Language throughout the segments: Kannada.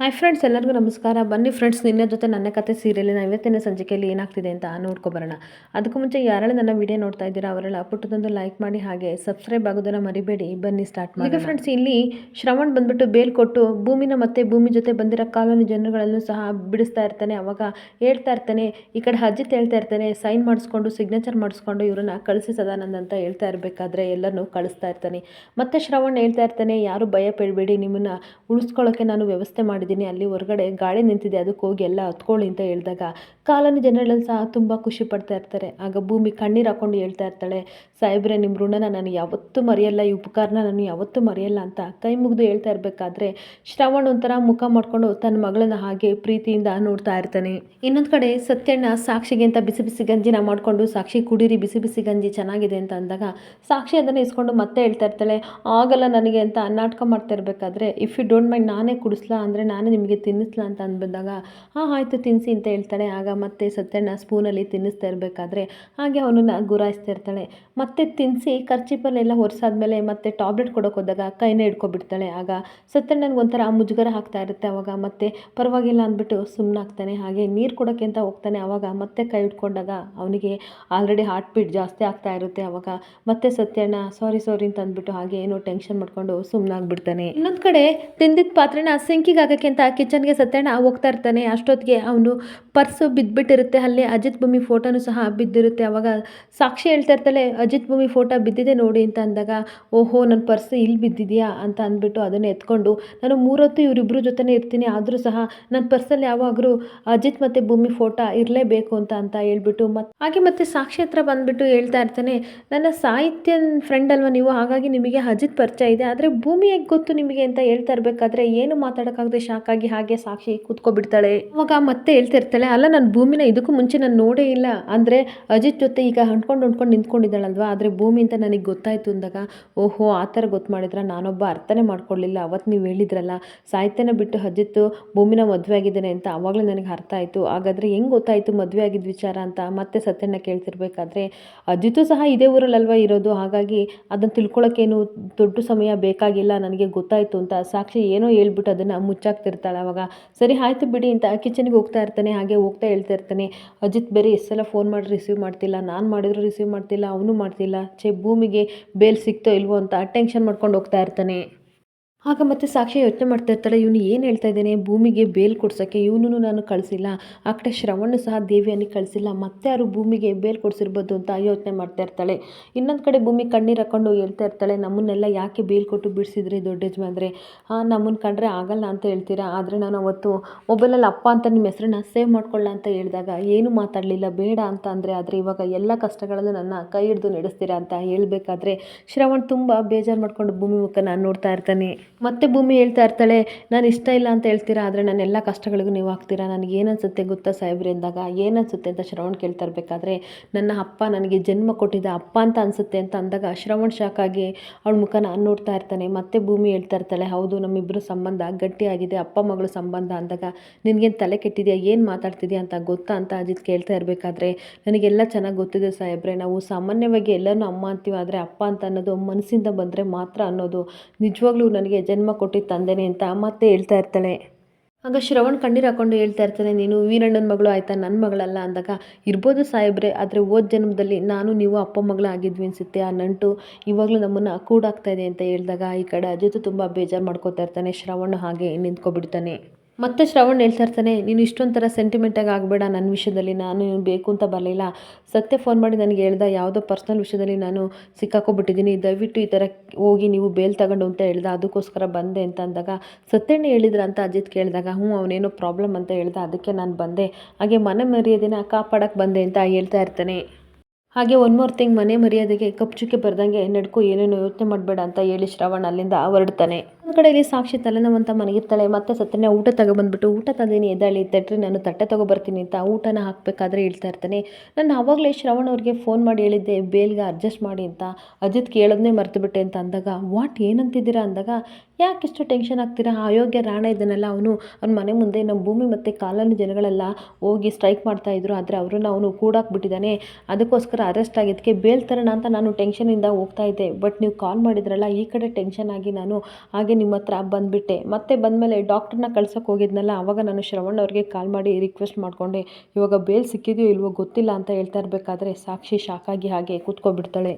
ಹಾಯ್ ಫ್ರೆಂಡ್ಸ್ ಎಲ್ಲರಿಗೂ ನಮಸ್ಕಾರ. ಬನ್ನಿ ಫ್ರೆಂಡ್ಸ್ ನಿನ್ನೆ ಜೊತೆ ನನ್ನ ಕತೆ ಸೀರಿಯಲಿನ ಇವತ್ತಿನ ಸಂಚಿಕೆಯಲ್ಲಿ ಏನಾಗ್ತಿದೆ ಅಂತ ನೋಡ್ಕೊಬರೋಣ ಅದಕ್ಕೂ ಮುಂಚೆ ಯಾರೆಲ್ಲ ನನ್ನ ವಿಡಿಯೋ ನೋಡ್ತಾ ಇದ್ದೀರಾ, ಅವರೆಲ್ಲ ಪುಟ್ಟದೊಂದು ಲೈಕ್ ಮಾಡಿ ಹಾಗೆ ಸಬ್ಸ್ಕ್ರೈಬ್ ಆಗೋದನ್ನು ಮರಿಬೇಡಿ. ಬನ್ನಿ ಸ್ಟಾರ್ಟ್ ಮಾಡಿ ಈಗ ಫ್ರೆಂಡ್ಸ್ ಇಲ್ಲಿ ಶ್ರವಣ್ ಬಂದ್ಬಿಟ್ಟು ಬೇಲ್ ಕೊಟ್ಟು ಭೂಮಿನ ಮತ್ತೆ ಭೂಮಿ ಜೊತೆ ಬಂದಿರೋ ಕಾಲೋನಿ ಜನಗಳನ್ನು ಸಹ ಬಿಡಿಸ್ತಾ ಇರ್ತಾನೆ. ಅವಾಗ ಹೇಳ್ತಾ ಇರ್ತಾನೆ, ಈ ಕಡೆ ಅಜಿತ್ ಹೇಳ್ತಾ ಇರ್ತಾನೆ ಸೈನ್ ಮಾಡಿಸ್ಕೊಂಡು ಸಿಗ್ನೇಚರ್ ಮಾಡಿಸ್ಕೊಂಡು ಇವರನ್ನ ಕಳಿಸಿ ಸದಾನಂದ್ ಅಂತ ಹೇಳ್ತಾ ಇರಬೇಕಾದ್ರೆ ಎಲ್ಲರನ್ನೂ ಕಳಿಸ್ತಾ ಇರ್ತಾನೆ. ಮತ್ತೆ ಶ್ರವಣ್ ಹೇಳ್ತಾ ಇರ್ತಾನೆ, ಯಾರು ಭಯ ಪೇಳಬೇಡಿ ನಿಮ್ಮನ್ನ ಉಳಿಸ್ಕೊಳ್ಳೋಕ್ಕೆ ನಾನು ವ್ಯವಸ್ಥೆ ಮಾಡಿದ್ದೀನಿ ಅಲ್ಲಿ ಹೊರಗಡೆ ಗಾಳಿ ನಿಂತಿದೆ, ಅದಕ್ಕೆ ಹೋಗಿ ಎಲ್ಲ ಹತ್ಕೊಳ್ಳಿ ಅಂತ ಹೇಳಿದಾಗ ಕಾಲನ ಜನರಲ್ಲಿ ಸಹ ತುಂಬ ಖುಷಿ ಪಡ್ತಾ ಇರ್ತಾರೆ. ಆಗ ಭೂಮಿ ಕಣ್ಣೀರು ಹಾಕೊಂಡು ಹೇಳ್ತಾ ಇರ್ತಾಳೆ, ಸಾಹೇಬ್ರೆ ನಿಮ್ಮ ಋಣನ ನಾನು ಯಾವತ್ತೂ ಮರೆಯಲ್ಲ, ಈ ಉಪಕಾರನ ನಾನು ಯಾವತ್ತೂ ಮರೆಯಲ್ಲ ಅಂತ ಕೈ ಮುಗಿದು ಹೇಳ್ತಾ ಇರಬೇಕಾದ್ರೆ ಶ್ರವಣ್ ಒಂಥರ ಮುಖ ಮಾಡಿಕೊಂಡು ತನ್ನ ಮಗಳನ್ನ ಹಾಗೆ ಪ್ರೀತಿಯಿಂದ ನೋಡ್ತಾ ಇರ್ತಾನೆ. ಇನ್ನೊಂದು ಕಡೆ ಸತ್ಯಣ್ಣ ಸಾಕ್ಷಿಗೆ ಅಂತ ಬಿಸಿ ಬಿಸಿ ಗಂಜಿನ ಮಾಡಿಕೊಂಡು, ಸಾಕ್ಷಿ ಕುಡೀರಿ, ಬಿಸಿ ಬಿಸಿ ಗಂಜಿ ಚೆನ್ನಾಗಿದೆ ಅಂತ ಅಂದಾಗ ಸಾಕ್ಷಿ ಅದನ್ನು ಇಸ್ಕೊಂಡು ಮತ್ತೆ ಹೇಳ್ತಾ ಇರ್ತಾಳೆ, ಆಗಲ್ಲ ನನಗೆ ಅಂತ ನಾಟಕ ಮಾಡ್ತಾ ಇರಬೇಕಾದ್ರೆ ಇಫ್ ಯು ಡೋಂಟ್ ಮೈಂಡ್ ನಾನೇ ಕುಡಿಸ್ಲಾ ಅಂದರೆ ನಾನೇ ನಿಮಗೆ ತಿನ್ನಿಸ್ಲಾ ಅಂತ ಅಂದ್ಬಿದ್ದಾಗ, ಹಾಂ, ಆಯಿತು ತಿನ್ನಿಸಿ ಅಂತ ಹೇಳ್ತಾಳೆ. ಆಗ ಮತ್ತೆ ಸತ್ಯಣ್ಣ ಸ್ಪೂನಲ್ಲಿ ತಿನ್ನಿಸ್ತಾ ಇರಬೇಕಾದ್ರೆ, ಹಾಗೆ ಅವನನ್ನು ಗುರಾಯಿಸ್ತಾ ಇರ್ತಾಳೆ. ಮತ್ತೆ ತಿನ್ನಿಸಿ ಖರ್ಚಿಪಲ್ಲೆಲ್ಲ ಒರೆಸಾದ್ಮೇಲೆ ಮತ್ತೆ ಟಾಬ್ಲೆಟ್ ಕೊಡೋಕೆ ಹೋದಾಗ ಕೈನ ಹಿಡ್ಕೊಬಿಡ್ತಾಳೆ. ಆಗ ಸತ್ಯಣ್ಣನಿಗೆ ಒಂಥರ ಮುಜುಗರ ಆಗ್ತಾ ಇರುತ್ತೆ. ಅವಾಗ ಮತ್ತೆ ಪರವಾಗಿಲ್ಲ ಅಂದ್ಬಿಟ್ಟು ಸುಮ್ಮನಾಗ್ತಾನೆ ಹಾಗೆ ನೀರು ಕೊಡೋಕ್ಕೆ ಅಂತ ಹೋಗ್ತಾನೆ. ಅವಾಗ ಮತ್ತೆ ಕೈ ಹಿಡ್ಕೊಂಡಾಗ ಅವನಿಗೆ ಆಲ್ರೆಡಿ ಹಾರ್ಟ್ ಬೀಟ್ ಜಾಸ್ತಿ ಆಗ್ತಾ ಇರುತ್ತೆ. ಅವಾಗ ಮತ್ತೆ ಸತ್ಯಣ್ಣ ಸಾರಿ ಸಾರಿ ಅಂತ ಅಂದ್ಬಿಟ್ಟು ಹಾಗೆ ಏನೋ ಟೆನ್ಷನ್ ಮಾಡ್ಕೊಂಡು ಸುಮ್ಮನಾಗ್ಬಿಡ್ತಾನೆ ಇನ್ನೊಂದು ಕಡೆ ತಿಂದಿದ್ದ ಪಾತ್ರೆನ ಸಿಂಕಿಗೆ ಹಾಕೋಕ್ಕೆ ಅಂತ ಕಿಚನ್ಗೆ ಸತ್ಯಣ್ಣ ಹೋಗ್ತಾ ಇರ್ತಾನೆ. ಅಷ್ಟೊತ್ತಿಗೆ ಅವನು ಪರ್ಸು ಬಿದ್ದುಬಿಟ್ಟಿರುತ್ತೆ ಅಲ್ಲಿ ಅಜಿತ್ ಭೂಮಿ ಫೋಟೋನು ಸಹ ಬಿದ್ದಿರುತ್ತೆ. ಅವಾಗ ಸಾಕ್ಷಿ ಹೇಳ್ತಾ ಇರ್ತಾಳೆ, ಅಜಿತ್ ಭೂಮಿ ಫೋಟೋ ಬಿದ್ದಿದೆ ನೋಡಿ ಅಂತ ಅಂದಾಗ, ಓಹೋ ನನ್ನ ಪರ್ಸ್ ಇಲ್ಲಿ ಬಿದ್ದಿದೆಯಾ? ಅಂತ ಅಂದ್ಬಿಟ್ಟು ಅದನ್ನು ಎತ್ಕೊಂಡು, ನಾನು ಮೂರೊತ್ತು ಇವರಿಬ್ಬರು ಜೊತೆನೇ ಇರ್ತೀನಿ. ಆದರೂ ಸಹ ನನ್ನ ಪರ್ಸಲ್ಲಿ ಯಾವಾಗಲೂ ಅಜಿತ್ ಮತ್ತು ಭೂಮಿ ಫೋಟೋ ಇರಲೇಬೇಕು ಅಂತ ಅಂತ ಹೇಳ್ಬಿಟ್ಟು ಮತ್ತು ಹಾಗೆ ಮತ್ತೆ ಸಾಕ್ಷಿ ಹತ್ರ ಬಂದ್ಬಿಟ್ಟು ಹೇಳ್ತಾ ಇರ್ತಾನೆ, ನನ್ನ ಸಾಹಿತ್ಯ ಫ್ರೆಂಡ್ ಅಲ್ವಾ ನೀವು? ಹಾಗಾಗಿ ನಿಮಗೆ ಅಜಿತ್ ಪರಿಚಯ ಇದೆ. ಆದರೆ ಭೂಮಿ ಹೇಗೆ ಗೊತ್ತು ನಿಮಗೆ? ಅಂತ ಹೇಳ್ತಾ ಇರಬೇಕಾದ್ರೆ, ಏನು ಮಾತಾಡೋಕ್ಕಾಗದೆ ಶಾಕ್ ಹಾಗೆ ಸಾಕ್ಷಿ ಕೂತ್ಕೊಬಿಡ್ತಾಳೆ. ಅವಾಗ ಮತ್ತೆ ಹೇಳ್ತಾ ಇರ್ತಾಳೆ ಅಲ್ಲ, ನಾನು ಭೂಮಿನ ಇದಕ್ಕೂ ಮುಂಚೆ ನಾನು ನೋಡೇ ಇಲ್ಲ. ಅಂದರೆ ಅಜಿತ್ ಜೊತೆ ಈಗ ಹಂಡ್ಕೊಂಡು ಹೊಂಡ್ಕೊಂಡು ನಿಂತ್ಕೊಂಡಿದ್ದಾಳಲ್ವಾ? ಆದರೆ ಭೂಮಿ ಅಂತ ನನಗೆ ಗೊತ್ತಾಯಿತು ಅಂದಾಗ, ಓಹೋ, ಆ ಥರ ಗೊತ್ತು ಮಾಡಿದ್ರೆ ನಾನೊಬ್ಬ ಅರ್ಥನೇ ಮಾಡ್ಕೊಳ್ಳಿಲ್ಲ ಅವತ್ತು ನೀವು ಹೇಳಿದ್ರಲ್ಲ ಸಾಹಿತ್ಯನ ಬಿಟ್ಟು ಅಜಿತ್ ಭೂಮಿನ ಮದುವೆ ಆಗಿದ್ದಾನೆ ಅಂತ ಆವಾಗಲೇ ನನಗೆ ಅರ್ಥ ಆಯಿತು. ಹಾಗಾದರೆ ಹೆಂಗೆ ಗೊತ್ತಾಯಿತು ಮದುವೆ ಆಗಿದ್ದ ವಿಚಾರ ಅಂತ ಮತ್ತೆ ಸತ್ಯನ ಕೇಳ್ತಿರ್ಬೇಕಾದ್ರೆ ಅಜಿತು ಸಹ ಇದೇ ಊರಲ್ಲಲ್ವಾ ಇರೋದು? ಹಾಗಾಗಿ ಅದನ್ನು ತಿಳ್ಕೊಳ್ಳೋಕ್ಕೇನು ದೊಡ್ಡ ಸಮಯ ಬೇಕಾಗಿಲ್ಲ, ನನಗೆ ಗೊತ್ತಾಯಿತು ಅಂತ ಸಾಕ್ಷಿ ಏನೋ ಹೇಳ್ಬಿಟ್ಟು ಅದನ್ನು ಮುಚ್ಚಾಕ್ತಿರ್ತಾಳೆ ಅವಾಗ ಸರಿ, ಆಯಿತು ಬಿಡಿ ಅಂತ ಕಿಚನ್ಗೆ ಹೋಗ್ತಾ ಇರ್ತಾನೆ, ಹಾಗೆ ಹೋಗ್ತಾ ಹೇಳ್ತಾ ಇರ್ತಾನೆ. ಅಜಿತ್, ಬೇರೆ ಎಷ್ಟು ಸಲ ಫೋನ್ ಮಾಡಿ ರಿಸೀವ್ ಮಾಡ್ತಿಲ್ಲ. ನಾನು ಮಾಡಿದ್ರು ರಿಸೀವ್ ಮಾಡ್ತಿಲ್ಲ, ಅವನು ಮಾಡ್ತಿಲ್ಲ. ಛೇ, ಭೂಮಿಗೆ ಬೇಲ್ ಸಿಕ್ತೋ ಇಲ್ವೋ ಅಂತ ಟೆನ್ಷನ್ ಮಾಡ್ಕೊಂಡು ಹೋಗ್ತಾ ಇರ್ತಾನೆ. ಆಗ ಮತ್ತೆ ಸಾಕ್ಷಿ ಯೋಚನೆ ಮಾಡ್ತಾ ಇರ್ತಾಳೆ, ಇವನು ಏನು ಹೇಳ್ತಾ ಇದ್ದಾನೆ? ಭೂಮಿಗೆ ಬೇಲ್ ಕೊಡ್ಸೋಕ್ಕೆ ಇವನು ನಾನು ಕಳಿಸಿಲ್ಲ. ಆ ಕಡೆ ಶ್ರವಣ ಸಹ ದೇವಿಯನ್ನು ಕಳಿಸಿಲ್ಲ. ಮತ್ತೆ ಯಾರು ಭೂಮಿಗೆ ಬೇಲ್ ಕೊಡಿಸಿರ್ಬೋದು ಅಂತ ಯೋಚನೆ ಮಾಡ್ತಾ ಇರ್ತಾಳೆ. ಇನ್ನೊಂದು ಕಡೆ ಭೂಮಿ ಕಣ್ಣೀರು ಹಾಕೊಂಡು ಹೇಳ್ತಾ ಇರ್ತಾಳೆ, ನಮ್ಮನ್ನೆಲ್ಲ ಯಾಕೆ ಬೇಲ್ ಕೊಟ್ಟು ಬಿಡಿಸಿದ್ರಿ ದೊಡ್ಡ ಯಜಮಾನ್ರೆ? ಹಾಂ ನಮ್ಮನ್ನು ಕಂಡ್ರೆ ಆಗಲ್ಲ ಅಂತ ಹೇಳ್ತೀರಾ? ಆದರೆ ನಾನು ಅವತ್ತು ಮೊಬೈಲಲ್ಲಿ ಅಪ್ಪ ಅಂತ ನಿಮ್ಮ ಹೆಸರನ್ನ ಸೇವ್ ಮಾಡ್ಕೊಳ್ಳ ಅಂತ ಹೇಳಿದಾಗ ಏನು ಮಾತಾಡಲಿಲ್ಲ. ಬೇಡ ಅಂತ ಅಂದರೆ, ಆದರೆ ಇವಾಗ ಎಲ್ಲ ಕಷ್ಟಗಳಲ್ಲೂ ನನ್ನ ಕೈ ಹಿಡಿದು ನಡೆಸ್ತೀರಾ ಅಂತ ಹೇಳಬೇಕಾದ್ರೆ, ಶ್ರವಣ್ ತುಂಬ ಬೇಜಾರು ಮಾಡಿಕೊಂಡು ಭೂಮಿ ಮುಖ ನಾನು ನೋಡ್ತಾ ಇರ್ತಾನೆ. ಮತ್ತೆ ಭೂಮಿ ಹೇಳ್ತಾ ಇರ್ತಾಳೆ, ನಾನು ಇಷ್ಟ ಇಲ್ಲ ಅಂತ ಹೇಳ್ತೀರಾ? ಆದರೆ ನನ್ನ ಎಲ್ಲ ಕಷ್ಟಗಳಿಗೂ ನೀವು ಹಾಕ್ತೀರಾ? ನನಗೆ ಏನನ್ಸುತ್ತೆ ಗೊತ್ತಾ ಸಾಹೇಬ್ರೆ ಅಂದಾಗ? ಏನನ್ಸುತ್ತೆ ಅಂತ ಶ್ರವಣ್ ಕೇಳ್ತಾ ಇರಬೇಕಾದ್ರೆ, ನನ್ನ ಅಪ್ಪ ನನಗೆ ಜನ್ಮ ಕೊಟ್ಟಿದ್ದ ಅಪ್ಪ ಅಂತ ಅನಿಸುತ್ತೆ ಅಂತ ಅಂದಾಗ ಶ್ರವಣ್ ಆಗಿ ಅವಳ ಮುಖ ನಾನು ನೋಡ್ತಾ ಇರ್ತಾನೆ, ಮತ್ತೆ ಭೂಮಿ ಹೇಳ್ತಾ ಇರ್ತಾಳೆ, ಹೌದು ನಮ್ಮಿಬ್ಬರು ಸಂಬಂಧ ಗಟ್ಟಿಯಾಗಿದೆ, ಅಪ್ಪ ಮಗಳು ಸಂಬಂಧ ಅಂದಾಗ ನಿನಗೇನು ತಲೆ ಕೆಟ್ಟಿದೆಯಾ, ಏನು ಮಾತಾಡ್ತಿದ್ಯಾ ಅಂತ ಗೊತ್ತಾ? ಅಂತ ಅಜಿತ್ ಕೇಳ್ತಾ ಇರಬೇಕಾದ್ರೆ, ನನಗೆಲ್ಲ ಚೆನ್ನಾಗಿ ಗೊತ್ತಿದೆ ಸಾಹೇಬ್ರೆ, ನಾವು ಸಾಮಾನ್ಯವಾಗಿ ಎಲ್ಲರೂ ಅಮ್ಮ ಅಂತೀವಿ, ಆದರೆ ಅಪ್ಪ ಅಂತ ಅನ್ನೋದು ಮನಸ್ಸಿಂದ ಬಂದರೆ ಮಾತ್ರ ಅನ್ನೋದು. ನಿಜವಾಗ್ಲೂ ನನಗೆ ಜನ್ಮ ಕೊಟ್ಟಿದ್ದ ತಂದೆನೇ ಅಂತ ಮತ್ತೆ ಹೇಳ್ತಾ ಇರ್ತಾಳೆ. ಆಗ ಶ್ರವಣ್ ಕಣ್ಣೀರು ಹಾಕೊಂಡು ಹೇಳ್ತಾ ಇರ್ತಾನೆ, ನೀನು ವೀರಣ್ಣನ ಮಗಳು ಆಯಿತಾ? ನನ್ನ ಮಗಳಲ್ಲ? ಅಂದಾಗ, ಇರ್ಬೋದು ಸಾಹೇಬ್ರೆ, ಆದರೆ ಓದ್ ಜನ್ಮದಲ್ಲಿ ನಾನು ನೀವು ಅಪ್ಪ ಮಗಳು ಆಗಿದ್ವಿ ಅನಿಸುತ್ತೆ. ಆ ನಂಟು ಇವಾಗಲೂ ನಮ್ಮನ್ನು ಕೂಡಾಗ್ತಾ ಇದೆ, ಅಂತ ಹೇಳಿದಾಗ, ಈ ಕಡೆ ಅಜಿತು ತುಂಬ ಬೇಜಾರು ಮಾಡ್ಕೋತಾ ಇರ್ತಾನೆ. ಶ್ರವಣ್ ಹಾಗೆ ನಿಂತ್ಕೊಬಿಡ್ತಾನೆ. ಮತ್ತೆ ಶ್ರವಣ್ ಹೇಳ್ತಾ ಇರ್ತಾನೆ ನೀನು ಇಷ್ಟೊಂಥರ ಸೆಂಟಿಮೆಂಟಾಗಿ ಆಗಬೇಡ ನನ್ನ ವಿಷಯದಲ್ಲಿ, ನಾನು ಬೇಕು ಅಂತ ಬರಲಿಲ್ಲ. ಸತ್ಯ ಫೋನ್ ಮಾಡಿ ನನಗೆ ಹೇಳ್ದ ಯಾವುದೋ ಪರ್ಸ್ನಲ್ ವಿಷಯದಲ್ಲಿ ನಾನು ಸಿಕ್ಕಾಕೊಬಿಟ್ಟಿದ್ದೀನಿ. ದಯವಿಟ್ಟು ಈ ಥರ ಹೋಗಿ ನೀವು ಬೇಲ್ ತಗೊಂಡು ಅಂತ ಹೇಳ್ದ, ಅದಕ್ಕೋಸ್ಕರ ಬಂದೆ ಅಂತ ಅಂದಾಗ, ಸತ್ಯಣ್ಣ ಹೇಳಿದ್ರ ಅಂತ ಅಜಿತ್ ಕೇಳಿದಾಗ, ಹ್ಞೂ, ಅವನೇನೋ ಪ್ರಾಬ್ಲಮ್ ಅಂತ ಹೇಳ್ದ, ಅದಕ್ಕೆ ನಾನು ಬಂದೆ. ಹಾಗೆ ಮನೆ ಮರ್ಯಾದೆನ ಕಾಪಾಡೋಕ್ಕೆ ಬಂದೆ ಅಂತ ಹೇಳ್ತಾ ಇರ್ತಾನೆ. ಹಾಗೆ ಒನ್ ಮೋರ್ ಥಿಂಗ್ ಮನೆ ಮರ್ಯಾದೆಗೆ ಕಪ್ಚುಕ್ಕೆ ಬರ್ದಂಗೆ, ನಡ್ಕೋ, ಏನೇನೋ ಯೋಚನೆ ಮಾಡಬೇಡ ಅಂತ ಹೇಳಿ ಶ್ರವಣ್ ಅಲ್ಲಿಂದ ಹೊರಡ್ತಾನೆ ಒಂದು ಕಡೆಯಲ್ಲಿ ಸಾಕ್ಷಿ ತಲೆನೋವಂತ ಮನಗಿರ್ತಾಳೆ ಮತ್ತೆ ಸತ್ತನೇ ಊಟ ತಗೊಬಂದ್ಬಿಟ್ಟು, ಊಟ ತಂದಿನಿ, ಎದ್ದಾಳಿ, ತಟ್ರಿ, ನಾನು ತಟ್ಟೆ ತಗೊಬರ್ತೀನಿ ಅಂತ ಊಟನ ಹಾಕಬೇಕಾದ್ರೆ ಹೇಳ್ತಾ ಇರ್ತಾನೆ. ನಾನು ಆವಾಗಲೇ ಶ್ರವಣ್ ಅವ್ರಿಗೆ ಫೋನ್ ಮಾಡಿ ಹೇಳಿದ್ದೆ, ಬೇಲ್ಗೆ ಅಡ್ಜಸ್ಟ್ ಮಾಡಿ ಅಂತ, ಅಜಿತ್ ಕೇಳೋದನ್ನೇ ಮರ್ತುಬಿಟ್ಟೆ ಅಂತ ಅಂದಾಗ, ವಾಟ್, ಏನಂತಿದ್ದೀರಾ? ಅಂದಾಗ, ಯಾಕೆ ಇಷ್ಟು ಟೆನ್ಷನ್ ಆಗ್ತೀರಾ? ಆಯೋಗ್ಯ ರಾಣ ಇದನ್ನೆಲ್ಲ ಅವನು. ಅವ್ನ ಮನೆ ಮುಂದೆ ನಮ್ಮ ಭೂಮಿ ಮತ್ತು ಕಾಲೋನಿ ಜನಗಳೆಲ್ಲ ಹೋಗಿ ಸ್ಟ್ರೈಕ್ ಮಾಡ್ತಾಯಿದ್ರು ಆದರೆ ಅವರನ್ನು ಅವನು ಕೂಡಾಕ್ಬಿಟ್ಟಿದ್ದಾನೆ. ಅದಕ್ಕೋಸ್ಕರ ಅರೆಸ್ಟ್ ಆಗಿದ್ದಕ್ಕೆ ಬೇಲ್ ತರೋಣ ಅಂತ ನಾನು ಟೆನ್ಷನಿಂದ ಹೋಗ್ತಾ ಇದ್ದೆ. ಬಟ್ ನೀವು ಕಾಲ್ ಮಾಡಿದ್ರಲ್ಲ, ಈ ಕಡೆ ಟೆನ್ಷನ್ ಆಗಿ ನಾನು ಹಾಗೆ ಹಾಗೆ ನಿಮ್ಮ ಹತ್ರ ಬಂದುಬಿಟ್ಟೆ. ಮತ್ತೆ ಬಂದಮೇಲೆ ಡಾಕ್ಟ್ರನ್ನ ಕಳ್ಸೋಕೆ ಹೋಗಿದ್ನಲ್ಲ ಆವಾಗ ನಾನು ಶ್ರವಣ್ ಅವ್ರಿಗೆ ಕಾಲ್ ಮಾಡಿ ರಿಕ್ವೆಸ್ಟ್ ಮಾಡಿಕೊಂಡೆ. ಇವಾಗ ಬೇಲ್ ಸಿಕ್ಕಿದೆಯೋ ಇಲ್ವೋ ಗೊತ್ತಿಲ್ಲ ಅಂತ ಹೇಳ್ತಾ ಇರಬೇಕಾದ್ರೆ ಸಾಕ್ಷಿ ಶಾಕಾಗಿ ಹಾಗೆ ಕೂತ್ಕೊಬಿಡ್ತಾಳೆ.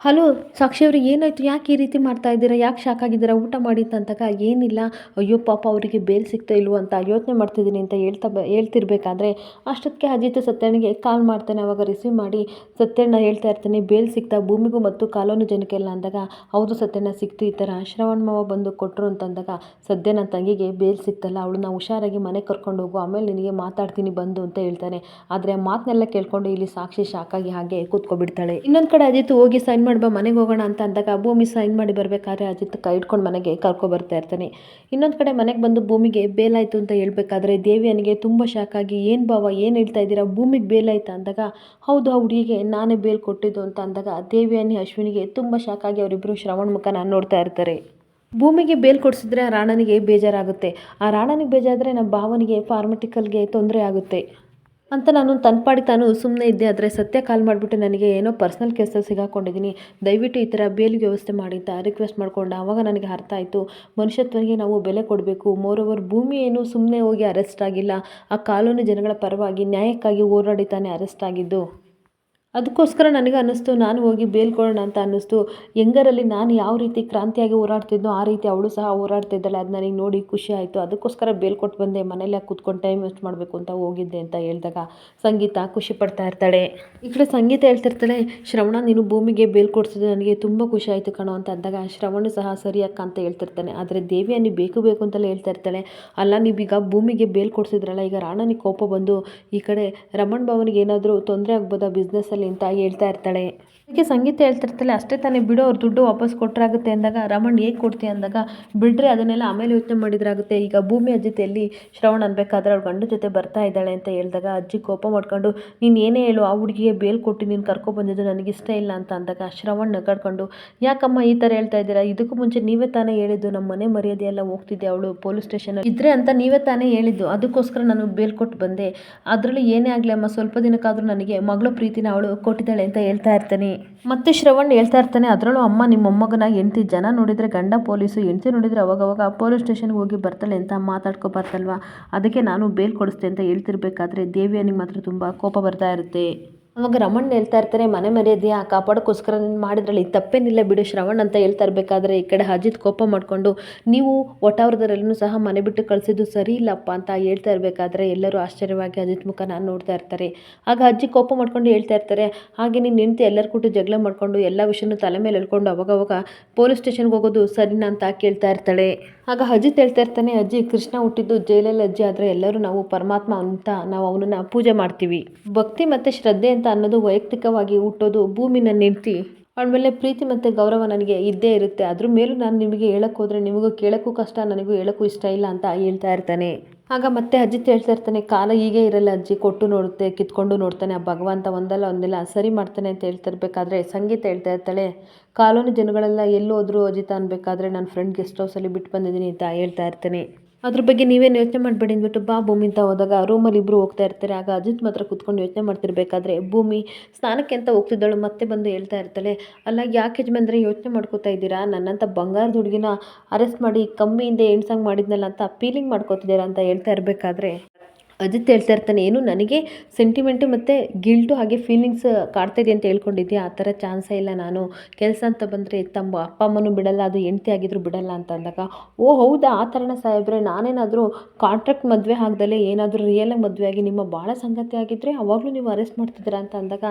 ಹಲೋ, ಸಾಕ್ಷಿ ಅವ್ರಿಗೆ ಏನಾಯಿತು? ಯಾಕೆ ಈ ರೀತಿ ಮಾಡ್ತಾ ಇದ್ದೀರಾ? ಯಾಕೆ ಶಾಕ್ ಆಗಿದ್ದೀರಾ? ಊಟ ಮಾಡಿ ಅಂದಾಗ ಏನಿಲ್ಲ. ಅಯ್ಯೋ, ಪಾಪ ಅವರಿಗೆ ಬೇಲ್ ಸಿಗ್ತಾ ಇಲ್ವೋ ಅಂತ ಯೋಚನೆ ಮಾಡ್ತಿದ್ದೀನಿ ಅಂತ ಹೇಳ್ತಾ ಬ, ಹೇಳ್ತಿರ್ಬೇಕಾದ್ರೆ ಅಷ್ಟೊತ್ತಿಗೆ ಅಜಿತ್ ಸತ್ಯನಿಗೆ ಕಾಲ್ ಮಾಡ್ತಾನೆ, ಅವಾಗ ರಿಸೀವ್ ಮಾಡಿ ಸತ್ಯಣ್ಣ ಹೇಳ್ತಾ ಇರ್ತಾನೆ, ಬೇಲ್ ಸಿಗ್ತಾ ಭೂಮಿಗೂ ಮತ್ತು ಕಾಲೋನು ಜನಕ್ಕೆಲ್ಲ ಅಂದಾಗ, ಹೌದು ಸತ್ಯಣ್ಣ, ಸಿಕ್ತು ಈ ಥರ. ಶ್ರವಣ್ ಮಾವ ಬಂದು ಕೊಟ್ಟರು ಅಂತಂದಾಗ ಸದ್ಯ ನನ್ನ ತಂಗಿಗೆ ಬೇಲ್ ಸಿಕ್ತಲ್ಲ ಅವಳನ್ನ ಹುಷಾರಾಗಿ ಮನೆಗೆ ಕರ್ಕೊಂಡು ಹೋಗು, ಆಮೇಲೆ ನಿನಗೆ ಮಾತಾಡ್ತೀನಿ, ಬಂದು ಅಂತ ಹೇಳ್ತಾನೆ. ಆದರೆ ಆ ಮಾತನ್ನೆಲ್ಲ ಕೇಳ್ಕೊಂಡು ಇಲ್ಲಿ ಸಾಕ್ಷಿ ಶಾಕಾಗಿ ಹಾಗೆ ಕೂತ್ಕೊಬಿಡ್ತಾಳೆ. ಇನ್ನೊಂದು ಕಡೆ ಅಜಿತ್ ಹೋಗಿ ಸೈನ್ ಮಾಡಿ ಬಾ ಮನೆಗೆ ಹೋಗೋಣ ಅಂತ ಅಂದಾಗ ಭೂಮಿ ಸೈನ್ ಮಾಡಿ ಬರಬೇಕಾದ್ರೆ ಅಜಿತ್ ಕೈ ಇಟ್ಕೊಂಡು ಮನೆಗೆ ಕರ್ಕೊಬರ್ತಾ ಇರ್ತಾನೆ. ಇನ್ನೊಂದು ಕಡೆ ಮನೆಗೆ ಬಂದು ಭೂಮಿಗೆ ಬೇಲಾಯಿತು ಅಂತ ಹೇಳ್ಬೇಕಾದ್ರೆ ದೇವಿಯನಿಗೆ ತುಂಬ ಶಾಕ್ ಆಗಿ, ಏನು ಭಾವ, ಏನು ಹೇಳ್ತಾ ಇದ್ದೀರಾ? ಭೂಮಿಗೆ ಬೇಲಾಯ್ತಾ? ಅಂದಾಗ, ಹೌದು, ಆ ಹುಡುಗಿಗೆ ನಾನೇ ಬೇಲ್ ಕೊಟ್ಟಿದ್ದು ಅಂತ ಅಂದಾಗ ದೇವಿಯನಿ ಅಶ್ವಿನಿಗೆ ತುಂಬ ಶಾಕ್ ಆಗಿ ಅವರಿಬ್ಬರು ಶ್ರವಣ್ ಮುಖನ ನೋಡ್ತಾ ಇರ್ತಾರೆ. ಭೂಮಿಗೆ ಬೇಲ್ ಕೊಡಿಸಿದ್ರೆ ರಾಣನಿಗೆ ಬೇಜಾರಾಗುತ್ತೆ. ಆ ರಾಣನಿಗೆ ಬೇಜಾರಾದರೆ ನಮ್ಮ ಭಾವನಿಗೆ ಫಾರ್ಮೆಟಿಕಲ್ಗೆ ತೊಂದರೆ ಆಗುತ್ತೆ. ಅಂತ ನಾನು ತನ್ನ ಪಾಡಿಗೆ ತಾನು ಸುಮ್ಮನೆ ಇದ್ದೆ, ಆದರೆ ಸತ್ಯ ಕಾಲ್ ಮಾಡಿಬಿಟ್ಟು ನನಗೆ ಏನೋ ಪರ್ಸ್ನಲ್ ಕೇಸಲ್ಲಿ ಸಿಗಾಕೊಂಡಿದ್ದೀನಿ. ದಯವಿಟ್ಟು ಈ ಥರ ಬೇಲಿಗೆ ವ್ಯವಸ್ಥೆ ಮಾಡಿ ಅಂತ ರಿಕ್ವೆಸ್ಟ್ ಮಾಡಿಕೊಂಡೆ. ಆವಾಗ ನನಗೆ ಅರ್ಥ ಆಯಿತು. ಮನುಷ್ಯತ್ವನಿಗೆ ನಾವು ಬೆಲೆ ಕೊಡಬೇಕು. ಮೋರೋವರ್ ಭೂಮಿ ಏನು ಸುಮ್ಮನೆ ಹೋಗಿ ಅರೆಸ್ಟ್ ಆಗಿಲ್ಲ. ಆ ಕಾಲೋನಿ ಜನಗಳ ಪರವಾಗಿ ನ್ಯಾಯಕ್ಕಾಗಿ ಹೋರಾಡಿ ತಾನೇ ಅರೆಸ್ಟ್ ಆಗಿದ್ದು. ಅದಕ್ಕೋಸ್ಕರ ನನಗೆ ಅನ್ನಿಸ್ತು, ನಾನು ಹೋಗಿ ಬೇಲ್ ಕೊಡೋಣ ಅಂತ ಅನ್ನಿಸ್ತು. ಹೆಂಗರಲ್ಲಿ ನಾನು ಯಾವ ರೀತಿ ಕ್ರಾಂತಿಯಾಗಿ ಹೋರಾಡ್ತಿದ್ನೋ ಆ ರೀತಿ ಅವಳು ಸಹ ಹೋರಾಡ್ತಿದ್ದಾಳೆ ಅದು ನನಗೆ ನೋಡಿ ಖುಷಿ ಆಯಿತು. ಅದಕ್ಕೋಸ್ಕರ ಬೇಲ್ ಕೊಟ್ಟು ಬಂದೆ. ಮನೇಲಿ ಕೂತ್ಕೊಂಡು ಟೈಮ್ ವೇಸ್ಟ್ ಮಾಡಬೇಕು ಅಂತ ಹೋಗಿದ್ದೆ ಅಂತ ಹೇಳಿದಾಗ ಸಂಗೀತ ಖುಷಿ ಪಡ್ತಾ ಇರ್ತಾಳೆ. ಈ ಕಡೆ ಸಂಗೀತ ಹೇಳ್ತಿರ್ತಾಳೆ, ಶ್ರವಣ, ನೀನು ಭೂಮಿಗೆ ಬೇಲ್ ಕೊಡಿಸಿದ್ರೆ ನನಗೆ ತುಂಬ ಖುಷಿ ಆಯಿತು ಕಣೋ ಅಂತ ಅಂದಾಗ ಶ್ರವಣ ಸಹ ಸರಿ ಅಕ್ಕ ಅಂತ ಹೇಳ್ತಿರ್ತಾನೆ. ಆದರೆ ದೇವಿಯ ನೀವು ಬೇಕು ಬೇಕು ಅಂತಲೇ ಹೇಳ್ತಾ ಇರ್ತಾಳೆ. ಅಲ್ಲ, ನೀವೀಗ ಭೂಮಿಗೆ ಬೇಲ್ ಕೊಡ್ಸಿದ್ರಲ್ಲ ಈಗ ರಾಣನಿಗೆ ಕೋಪ ಬಂದು ಈ ಕಡೆ ರಮಣ್ ಭವನಿಗೆ ಏನಾದರೂ ತೊಂದರೆ ಆಗ್ಬೋದಾ? ಬಿಸ್ನೆಸ್ಸಲ್ಲಿ ಅಂತ ಹೇಳ್ತಾ ಇರ್ತಾಳೆ ಅದಕ್ಕೆ ಸಂಗೀತ ಹೇಳ್ತಿರ್ತಲ್ಲ ಅಷ್ಟೇ ತಾನೇ ಬಿಡು, ಅವ್ರು ದುಡ್ಡು ವಾಪಸ್ ಕೊಟ್ಟರಾಗುತ್ತೆ ಅಂದಾಗ ರಮಣ್ ಹೇಗೆ ಕೊಡ್ತೀಯ ಅಂದಾಗ ಬಿಡ್ರೆ ಅದನ್ನೆಲ್ಲ ಆಮೇಲೆ ಯೋಚನೆ ಮಾಡಿದ್ರಾಗುತ್ತೆ. ಈಗ ಭೂಮಿ ಅಜ್ಜಿತೆಯಲ್ಲಿ ಶ್ರವಣ್ ಅನ್ಬೇಕಾದ್ರೆ ಅವ್ರ ಗಂಡ ಜೊತೆ ಬರ್ತಾ ಇದ್ದಾಳೆ ಅಂತ ಹೇಳಿದಾಗ ಅಜ್ಜಿ ಕೋಪ ಮಾಡ್ಕೊಂಡು, ನೀನು ಏನೇ ಹೇಳು, ಆ ಹುಡುಗಿಗೆ ಬೇಲ್ ಕೊಟ್ಟು ನೀನು ಕರ್ಕೊಬಂದಿದ್ದು ನನಗೆ ಇಷ್ಟ ಇಲ್ಲ ಅಂತ ಅಂದಾಗ ಶ್ರವಣ್ ನಗಾಡ್ಕೊಂಡು, ಯಾಕಮ್ಮ ಈ ಥರ ಹೇಳ್ತಾ ಇದ್ದೀರಾ? ಇದಕ್ಕೂ ಮುಂಚೆ ನೀವೇ ತಾನೇ ಹೇಳಿದ್ದು ನಮ್ಮ ಮನೆ ಮರ್ಯಾದೆ ಎಲ್ಲ ಹೋಗ್ತಿದ್ದೆ ಅವಳು ಪೊಲೀಸ್ ಸ್ಟೇಷನ್ ಇದ್ರೆ ಅಂತ ನೀವೇ ತಾನೇ ಹೇಳಿದ್ದು. ಅದಕ್ಕೋಸ್ಕರ ನಾನು ಬೇಲ್ ಕೊಟ್ಟು ಬಂದೆ. ಅದರಲ್ಲಿ ಏನೇ ಆಗಲಿ ಅಮ್ಮ, ಸ್ವಲ್ಪ ದಿನಕ್ಕಾದರೂ ನನಗೆ ಮಗಳು ಪ್ರೀತಿನ ಅವಳು ಕೊಟ್ಟಿದ್ದಾಳೆ ಅಂತ ಹೇಳ್ತಾ ಇರ್ತಾನೆ. ಮತ್ತೆ ಶ್ರವಣ್ ಹೇಳ್ತಾ ಇರ್ತಾನೆ, ಅದರಲ್ಲೂ ಅಮ್ಮ ನಿಮ್ಮ ಮೊಮ್ಮಗನ ಹೆಂಡ್ತಿ ಜನ ನೋಡಿದರೆ ಗಂಡ ಪೊಲೀಸು, ಹೆಂಡ್ತಿ ನೋಡಿದರೆ ಅವಾಗವಾಗ ಪೊಲೀಸ್ ಸ್ಟೇಷನ್ಗೆ ಹೋಗಿ ಬರ್ತಾಳೆ ಅಂತ ಮಾತಾಡ್ಕೊಬಾರ್ದಲ್ವಾ ಅದಕ್ಕೆ ನಾನು ಬೇಲ್ ಕೊಡಿಸ್ತೆ ಅಂತ ಹೇಳ್ತಿರ್ಬೇಕಾದ್ರೆ ದೇವಿಯನಿಗೆ ಮಾತ್ರ ತುಂಬ ಕೋಪ ಬರ್ತಾ ಇರುತ್ತೆ. ಅವಾಗ ರಮಣ್ ಹೇಳ್ತಾ ಇರ್ತಾರೆ, ಮನೆ ಮರ್ಯಾದೆಯ ಕಾಪಾಡೋಕ್ಕೋಸ್ಕರ ನೀನು ಮಾಡಿದ್ರಲ್ಲಿ ತಪ್ಪೇನಿಲ್ಲ ಬಿಡು, ಶ್ರವಣ್ ಅಂತ ಹೇಳ್ತಾ ಇರಬೇಕಾದ್ರೆ ಈ ಕಡೆ ಅಜಿತ್ ಕೋಪ ಮಾಡಿಕೊಂಡು, ನೀವು ಒಟ್ಟಾವ್ರದರೆಲ್ಲೂ ಸಹ ಮನೆ ಬಿಟ್ಟು ಕಳಿಸಿದ್ದು ಸರಿ ಇಲ್ಲಪ್ಪ ಅಂತ ಹೇಳ್ತಾ ಇರಬೇಕಾದ್ರೆ ಎಲ್ಲರೂ ಆಶ್ಚರ್ಯವಾಗಿ ಅಜಿತ್ ಮುಖ ನಾನು ನೋಡ್ತಾ ಇರ್ತಾರೆ. ಆಗ ಅಜ್ಜಿ ಕೋಪ ಮಾಡ್ಕೊಂಡು ಹೇಳ್ತಾ ಇರ್ತಾರೆ, ಹಾಗೆ ನೀನು ನಿಂತು ಎಲ್ಲರ ಕೂಟು ಜಗಳ ಮಾಡಿಕೊಂಡು, ಎಲ್ಲ ವಿಷಯನೂ ತಲೆ ಮೇಲೆ ಹೇಳ್ಕೊಂಡು ಅವಾಗವಾಗ ಪೊಲೀಸ್ ಸ್ಟೇಷನ್ಗೆ ಹೋಗೋದು ಸರಿನಾ ಅಂತ ಕೇಳ್ತಾ ಇರ್ತಾಳೆ. ಆಗ ಅಜ್ಜಿ ಹೇಳ್ತಾ ಇರ್ತಾನೆ, ಅಜ್ಜಿ, ಕೃಷ್ಣ ಹುಟ್ಟಿದ್ದು ಜೈಲಲ್ಲಿ ಅಜ್ಜಿ, ಆದರೆ ಎಲ್ಲರೂ ನಾವು ಪರಮಾತ್ಮ ಅಂತ ನಾವು ಅವನನ್ನು ಪೂಜೆ ಮಾಡ್ತೀವಿ. ಭಕ್ತಿ ಮತ್ತು ಶ್ರದ್ಧೆ ಅಂತ ಅನ್ನೋದು ವೈಯಕ್ತಿಕವಾಗಿ ಹುಟ್ಟೋದು ಭೂಮಿನ ನಿಂತಿ ಅವಳ ಮೇಲೆ ಪ್ರೀತಿ ಮತ್ತು ಗೌರವ ನನಗೆ ಇದ್ದೇ ಇರುತ್ತೆ. ಅದ್ರ ಮೇಲೂ ನಾನು ನಿಮಗೆ ಹೇಳಕ್ಕೆ ಹೋದರೆ ನಿಮಗೂ ಕೇಳೋಕ್ಕೂ ಕಷ್ಟ, ನನಗೂ ಹೇಳೋಕ್ಕೂ ಇಷ್ಟ ಇಲ್ಲ ಅಂತ ಹೇಳ್ತಾ ಇರ್ತಾನೆ. ಆಗ ಮತ್ತೆ ಅಜ್ಜಿ ಹೇಳ್ತಾ ಇರ್ತಾನೆ, ಕಾಲ ಹೀಗೆ ಇರಲ್ಲ ಅಜ್ಜಿ, ಕೊಟ್ಟು ನೋಡುತ್ತೆ, ಕಿತ್ಕೊಂಡು ನೋಡ್ತಾನೆ, ಆ ಭಗವಂತ ಒಂದಲ್ಲ ಒಂದಿಲ್ಲ, ಸರಿ ಮಾಡ್ತಾನೆ ಅಂತ ಹೇಳ್ತಿರ್ಬೇಕಾದ್ರೆ ಸಂಗೀತ ಹೇಳ್ತಾ ಇರ್ತಾಳೆ, ಕಾಲೋನಿ ಜನಗಳೆಲ್ಲ ಎಲ್ಲೋದ್ರು ಅಜಿತ ಅನ್ಬೇಕಾದ್ರೆ, ನನ್ನ ಫ್ರೆಂಡ್ ಗೆಸ್ಟ್ ಹೌಸಲ್ಲಿ ಬಿಟ್ಟು ಬಂದಿದ್ದೀನಿ ಅಂತ ಹೇಳ್ತಾ ಇರ್ತಾನೆ. ಅದ್ರ ಬಗ್ಗೆ ನೀವೇನು ಯೋಚನೆ ಮಾಡಬೇಡಿ ಅಂದ್ಬಿಟ್ಟು ಬಾ ಭೂಮಿ ಅಂತ ಹೋದಾಗ ರೂಮಲ್ಲಿ ಇಬ್ಬರು ಹೋಗ್ತಾ ಇರ್ತಾರೆ. ಆಗ ಅಜಿತ್ ಮಾತ್ರ ಕೂತ್ಕೊಂಡು ಯೋಚನೆ ಮಾಡ್ತಿರ್ಬೇಕಾದ್ರೆ ಭೂಮಿ ಸ್ನಾನಕ್ಕೆ ಅಂತ ಹೋಗ್ತಿದ್ದಾಳು, ಮತ್ತೆ ಬಂದು ಹೇಳ್ತಾ ಇರ್ತಾಳೆ. ಅಲ್ಲ, ಯಾಕೆ ಅಂದರೆ ಯೋಚನೆ ಮಾಡ್ಕೋತಾ ಇದ್ದೀರಾ? ನನ್ನಂಥ ಬಂಗಾರದ ಹುಡುಗಿನ ಅರೆಸ್ಟ್ ಮಾಡಿ ಕಮ್ಮಿಯಿಂದ ಎಣ್ಸಂಗೆ ಮಾಡಿದ್ನಲ್ಲ ಅಂತ ಫೀಲಿಂಗ್ ಮಾಡ್ಕೋತಿದ್ದೀರಾ ಅಂತ ಹೇಳ್ತಾ ಇರಬೇಕಾದ್ರೆ? ಅಜಿತ್ ಹೇಳ್ತಾ ಇರ್ತಾನೆ, ಏನು ನನಗೆ ಸೆಂಟಿಮೆಂಟು ಮತ್ತು ಗಿಲ್ಟು ಹಾಗೆ ಫೀಲಿಂಗ್ಸ್ ಕಾಡ್ತಾ ಇದೆ ಅಂತ ಹೇಳ್ಕೊಂಡಿದ್ಯಾ? ಆ ಥರ ಚಾನ್ಸೇ ಇಲ್ಲ ನಾನು. ಕೆಲಸ ಅಂತ ಬಂದರೆ ತಮ್ಮ ಅಪ್ಪ ಅಮ್ಮನೂ ಬಿಡಲ್ಲ, ಅದು ಹೆಂಡ್ತಿ ಆಗಿದ್ರು ಬಿಡಲ್ಲ ಅಂತ ಅಂದಾಗ, ಓ ಹೌದಾ? ಆ ಥರನ ಸಾಹೇಬ್ರೆ, ನಾನೇನಾದರೂ ಕಾಂಟ್ರಾಕ್ಟ್ ಮದುವೆ ಆಗ್ದಲೇ ಏನಾದರೂ ರಿಯಲಾಗಿ ಮದುವೆ ಆಗಿ ನಿಮ್ಮ ಭಾಳ ಸಂಗತಿ ಆಗಿದ್ದರೆ ಅವಾಗಲೂ ನೀವು ಅರೆಸ್ಟ್ ಮಾಡ್ತಿದ್ದೀರಾ ಅಂತ ಅಂದಾಗ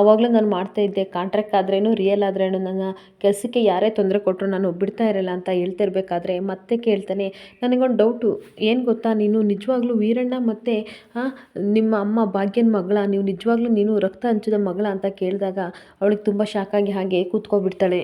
ಆವಾಗಲೂ ನಾನು ಮಾಡ್ತಾ ಇದ್ದೆ. ಕಾಂಟ್ರಾಕ್ಟ್ ಆದ್ರೇನು ರಿಯಲ್ ಆದ್ರೇನು ನನ್ನ ಕೆಲಸಕ್ಕೆ ಯಾರೇ ತೊಂದರೆ ಕೊಟ್ಟರು ನಾನು ಬಿಡ್ತಾ ಇರಲ್ಲ ಅಂತ ಹೇಳ್ತಿರ್ಬೇಕಾದ್ರೆ ಮತ್ತೆ ಕೇಳ್ತಾನೆ, ನನಗೊಂದು ಡೌಟು ಏನು ಗೊತ್ತಾ? ನೀನು ನಿಜವಾಗ್ಲೂ ವೀರಣ್ಣ ಮತ್ತು ನಿಮ್ಮ ಅಮ್ಮ ಭಾಗ್ಯನ ಮಗಳ, ನೀವು ನಿಜವಾಗ್ಲೂ ನೀನು ರಕ್ತ ಹಂಚಿದ ಮಗಳ ಅಂತ ಕೇಳಿದಾಗ ಅವಳಿಗೆ ತುಂಬ ಶಾಕಾಗಿ ಹಾಗೆ ಕೂತ್ಕೊಬಿಡ್ತಾಳೆ.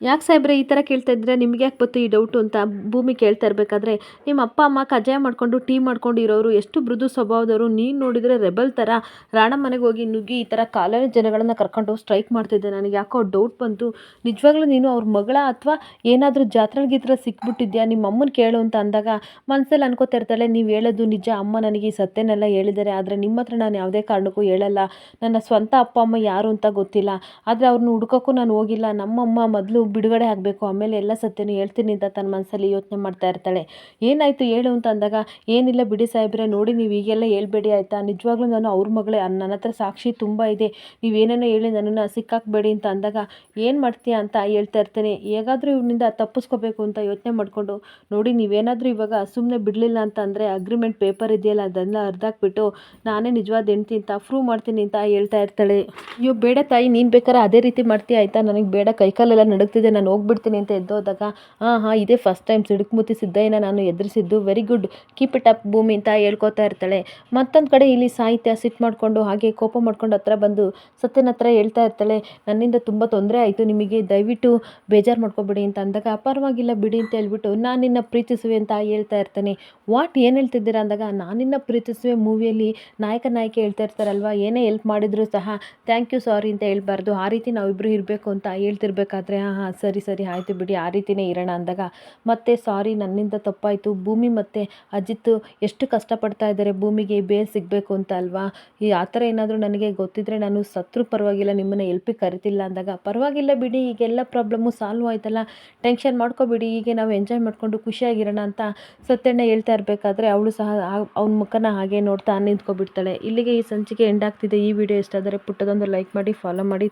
ಯಾಕೆ ಸಾಹೇಬ್ರೆ ಈ ಥರ ಕೇಳ್ತಾ ಇದ್ರೆ? ನಿಮ್ಗೆ ಯಾಕೆ ಬಂತು ಈ ಡೌಟು ಅಂತ ಭೂಮಿ ಕೇಳ್ತಾ ಇರಬೇಕಾದ್ರೆ, ನಿಮ್ಮ ಅಪ್ಪ, ಅಮ್ಮ ಕಜ್ಜಾಯ ಮಾಡಿಕೊಂಡು ಟೀ ಮಾಡ್ಕೊಂಡು ಇರೋರು ಎಷ್ಟು ಮೃದು ಸ್ವಭಾವದವರು, ನೀನು ನೋಡಿದರೆ ರೆಬಲ್ ಥರ ರಾಣ ಮನೆಗೆ ಹೋಗಿ ನುಗ್ಗಿ ಈ ಥರ ಕಾಲನ ಜನಗಳನ್ನು ಕರ್ಕೊಂಡು ಸ್ಟ್ರೈಕ್ ಮಾಡ್ತಿದ್ದೆ ನನಗೆ ಯಾಕೋ ಡೌಟ್ ಬಂತು. ನಿಜವಾಗ್ಲೂ ನೀನು ಅವ್ರ ಮಗಳ ಅಥವಾ ಏನಾದರೂ ಜಾತ್ರೆ ಗೀತ್ರ ಸಿಕ್ಬಿಟ್ಟಿದ್ಯಾ? ನಿಮ್ಮ ಅಮ್ಮನ ಕೇಳು ಅಂತ ಅಂದಾಗ ಮನಸ್ಸಲ್ಲಿ ಅನ್ಕೋತಾ ಇರ್ತಾಳೆ, ನೀವು ಹೇಳೋದು ನಿಜ. ಅಮ್ಮ ನನಗೆ ಈ ಸತ್ಯನೆಲ್ಲ ಹೇಳಿದ್ದಾರೆ. ಆದರೆ ನಿಮ್ಮ ಹತ್ರ ನಾನು ಯಾವುದೇ ಕಾರಣಕ್ಕೂ ಹೇಳಲ್ಲ. ನನ್ನ ಸ್ವಂತ ಅಪ್ಪ, ಅಮ್ಮ ಯಾರು ಅಂತ ಗೊತ್ತಿಲ್ಲ. ಆದರೆ ಅವ್ರನ್ನ ಹುಡ್ಕೋಕ್ಕೂ ನಾನು ಹೋಗಿಲ್ಲ. ನಮ್ಮಮ್ಮ ಮೊದಲು ಬಿಡುಗಡೆ ಆಗಬೇಕು, ಆಮೇಲೆ ಎಲ್ಲ ಸತ್ಯನೂ ಹೇಳ್ತೀನಿ ಅಂತ ತನ್ನ ಮನಸ್ಸಲ್ಲಿ ಯೋಚನೆ ಮಾಡ್ತಾ ಇರ್ತಾಳೆ. ಏನಾಯಿತು ಹೇಳು ಅಂತ ಅಂದಾಗ, ಏನಿಲ್ಲ ಬಿಡಿ ಸಾಹೇಬ್ರೆ, ನೋಡಿ ನೀವು ಈಗೆಲ್ಲ ಹೇಳ್ಬೇಡಿ ಆಯಿತಾ? ನಿಜವಾಗ್ಲೂ ನಾನು ಅವ್ರ ಮಗಳೇ ನನ್ನ ಹತ್ರ ಸಾಕ್ಷಿ ತುಂಬ ಇದೆ. ನೀವೇನೇನೋ ಹೇಳಿ ನನ್ನನ್ನು ಸಿಕ್ಕಾಕ್ಬೇಡಿ ಅಂತ ಅಂದಾಗ, ಏನು ಮಾಡ್ತೀಯ ಅಂತ ಹೇಳ್ತಾ ಇರ್ತೇನೆ. ಹೇಗಾದರೂ ಇವನಿಂದ ತಪ್ಪಿಸ್ಕೋಬೇಕು ಅಂತ ಯೋಚನೆ ಮಾಡಿಕೊಂಡು, ನೋಡಿ ನೀವೇನಾದರೂ ಇವಾಗ ಸುಮ್ಮನೆ ಬಿಡಲಿಲ್ಲ ಅಂತ ಅಂದರೆ ಅಗ್ರಿಮೆಂಟ್ ಪೇಪರ್ ಇದೆಯಲ್ಲ ಅದೆಲ್ಲ ಅರ್ಧಾಕ್ಬಿಟ್ಟು ನಾನೇ ನಿಜವಾದ ಹೆಂಡ್ತಿ ಅಂತ ಪ್ರೂವ್ ಮಾಡ್ತೀನಿ ಅಂತ ಹೇಳ್ತಾ ಇರ್ತಾಳೆ. ಅಯ್ಯೋ, ಬೇಡ ತಾಯಿ, ನೀನು ಬೇಕಾದ್ರೆ ಅದೇ ರೀತಿ ಮಾಡ್ತೀಯ ಆಯಿತಾ? ನನಗೆ ಬೇಡ, ಕೈಕಾಲೆಲ್ಲ ನಡುಗ್ತಿದೆ. ನಾನು ಹೋಗ್ಬಿಡ್ತೀನಿ ಅಂತ ಎದ್ದೋದಾಗ ಹಾಂ ಹಾಂ, ಇದೇ ಫಸ್ಟ್ ಟೈಮ್ ಸಿಡುಕುಮುತಿ ಸಿದ್ದಯ್ಯನ ನಾನು ಎದುರಿಸಿದ್ದು. Very good keep it up ಭೂಮಿ ಅಂತ ಹೇಳ್ಕೊತಾ ಇರ್ತಾಳೆ. ಮತ್ತೊಂದು ಕಡೆ ಇಲ್ಲಿ ಸಾಹಿತ್ಯ ಸಿಟ್ಟು ಮಾಡಿಕೊಂಡು, ಹಾಗೆ ಕೋಪ ಮಾಡ್ಕೊಂಡು ಹತ್ರ ಬಂದು ಸತ್ಯನ ಹತ್ರ ಹೇಳ್ತಾ ಇರ್ತಾಳೆ, ನನ್ನಿಂದ ತುಂಬ ತೊಂದರೆ ಆಯಿತು, ನಿಮಗೆ ದಯವಿಟ್ಟು ಬೇಜಾರು ಮಾಡ್ಕೊಬೇಡಿ ಅಂತ ಅಂದಾಗ ಪರವಾಗಿಲ್ಲ ಬಿಡಿ ಅಂತ ಹೇಳ್ಬಿಟ್ಟು, ನಾನು ನಿನ್ನ ಪ್ರೀತಿಸುವೆ ಅಂತ ಹೇಳ್ತಾ ಇರ್ತಾನೆ. ವಾಟ್? ಏನು ಹೇಳ್ತಿದ್ದೀರಾ? ಅಂದಾಗ ನಾನಿನ್ನ ನಿನ್ನ ಪ್ರೀತಿಸುವೆ ಮೂವಿಯಲ್ಲಿ ನಾಯಕ, ನಾಯಕಿ ಹೇಳ್ತಾ ಇರ್ತಾರಲ್ವ, ಏನೇ ಹೆಲ್ಪ್ ಮಾಡಿದರೂ ಸಹ ಥ್ಯಾಂಕ್ ಯು ಸಾರಿ ಅಂತ ಹೇಳ್ಬಾರ್ದು. ಆ ರೀತಿ ನಾವಿಬ್ಬರು ಇರಬೇಕು ಅಂತ ಹೇಳ್ತಿರ್ಬೇಕಾದ್ರೆ ಹಾಂ ಹಾಂ ಹಾಂ ಸರಿ ಸರಿ, ಆಯಿತು ಬಿಡಿ, ಆ ರೀತಿಯೇ ಇರೋಣ ಅಂದಾಗ. ಮತ್ತೆ ಸಾರಿ ನನ್ನಿಂದ ತಪ್ಪಾಯಿತು. ಭೂಮಿ ಮತ್ತು ಅಜಿತ್ ಎಷ್ಟು ಕಷ್ಟಪಡ್ತಾ ಇದ್ದಾರೆ? ಭೂಮಿಗೆ ಬೇಲ್ ಸಿಗಬೇಕು ಅಂತ ಅಲ್ವಾ? ಈ ಆ ಥರ ಏನಾದರೂ ನನಗೆ ಗೊತ್ತಿದ್ದರೆ ನಾನು ಸತ್ರು ಪರವಾಗಿಲ್ಲ, ನಿಮ್ಮನ್ನು ಎಲ್ಪಿಗೆ ಕರಿತಿಲ್ಲ ಅಂದಾಗ. ಪರವಾಗಿಲ್ಲ ಬಿಡಿ, ಈಗೆಲ್ಲ ಪ್ರಾಬ್ಲಮ್ಮು ಸಾಲ್ವ್ ಆಯ್ತಲ್ಲ. ಟೆನ್ಷನ್ ಮಾಡ್ಕೋಬಿಡಿ, ಹೀಗೆ ನಾವು ಎಂಜಾಯ್ ಮಾಡಿಕೊಂಡು ಖುಷಿಯಾಗಿರೋಣ ಅಂತ ಸತ್ಯಣ್ಣ ಹೇಳ್ತಾ ಇರಬೇಕಾದ್ರೆ ಅವಳು ಸಹ ಅವ್ನ ಮುಖನ ಹಾಗೆ ನೋಡ್ತಾ ನಿಂತ್ಕೊಬಿಡ್ತಾಳೆ. ಇಲ್ಲಿಗೆ ಈ ಸಂಚಿಕೆ ಎಂಡ್ ಆಗ್ತಿದೆ. ಈ ವಿಡಿಯೋ ಇಷ್ಟ ಪುಟ್ಟದೊಂದು ಲೈಕ್ ಮಾಡಿ ಫಾಲೋ ಮಾಡಿ.